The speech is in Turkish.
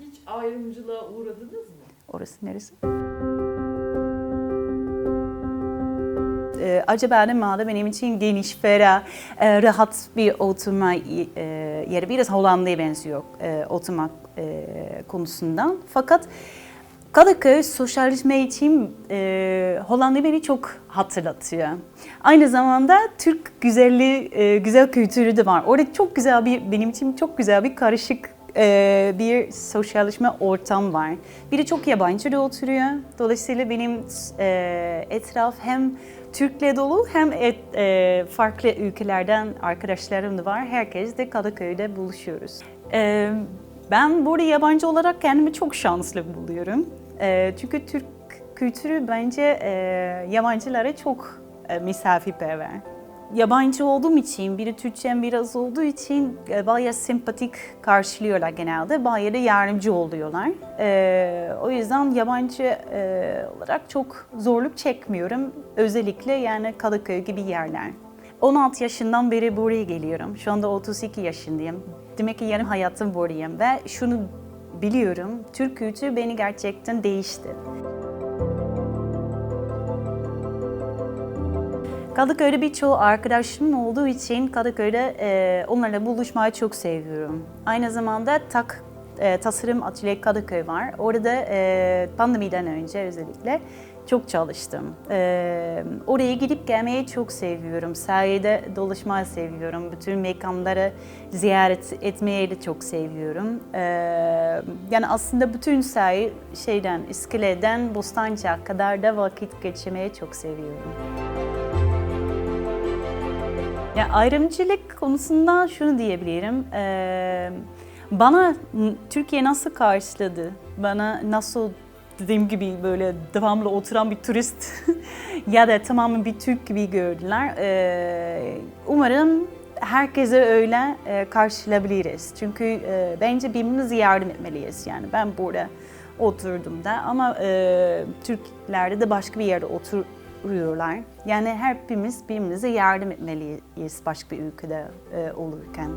hiç ayrımcılığa uğradınız mı? Orası neresi? Ee, acaba Mağda benim için geniş, ferah, e, rahat bir oturma e, yeri. Biraz Hollanda'ya benziyor e, oturmak konusundan. Fakat Kadıköy sosyalleşme için e, Hollanda beni çok hatırlatıyor. Aynı zamanda Türk güzelliği, güzel kültürü de var. Orada çok güzel bir, benim için çok güzel bir karışık e, bir sosyalleşme ortam var. Biri çok yabancı da oturuyor. Dolayısıyla benim e, etraf hem Türkle dolu hem et, e, farklı ülkelerden arkadaşlarım da var. Herkes de Kadıköy'de buluşuyoruz. E, ben burada yabancı olarak kendimi çok şanslı buluyorum. E, çünkü Türk kültürü bence e, yabancılara çok e, misafirperver. Yabancı olduğum için, biri Türkçem biraz olduğu için e, bayağı sempatik karşılıyorlar genelde. Bayağı da yardımcı oluyorlar. E, o yüzden yabancı e, olarak çok zorluk çekmiyorum. Özellikle yani Kadıköy gibi yerler. 16 yaşından beri buraya geliyorum. Şu anda 32 yaşındayım. Demek ki yarım hayatım buradayım ve şunu biliyorum. Türk kültürü beni gerçekten değişti. Kadıköy'de birçoğu arkadaşım olduğu için Kadıköy'de e, onlarla buluşmayı çok seviyorum. Aynı zamanda tak e, tasarım atölye Kadıköy var. Orada e, pandemiden önce özellikle çok çalıştım. E, oraya gidip gelmeyi çok seviyorum. Sahilde dolaşmayı seviyorum. Bütün mekanları ziyaret etmeyi de çok seviyorum. E, yani aslında bütün sahil şeyden, İskele'den Bostancı'ya kadar da vakit geçirmeyi çok seviyorum. Ya ayrımcılık konusunda şunu diyebilirim. Ee, bana Türkiye nasıl karşıladı? Bana nasıl dediğim gibi böyle devamlı oturan bir turist ya da tamamen bir Türk gibi gördüler. Ee, umarım herkese öyle e, karşılayabiliriz. Çünkü e, bence birbirimize yardım etmeliyiz. Yani ben burada oturdum da ama e, Türklerde de başka bir yerde oturuyorlar. Yani hepimiz birbirimize yardım etmeliyiz başka bir ülkede e, olurken.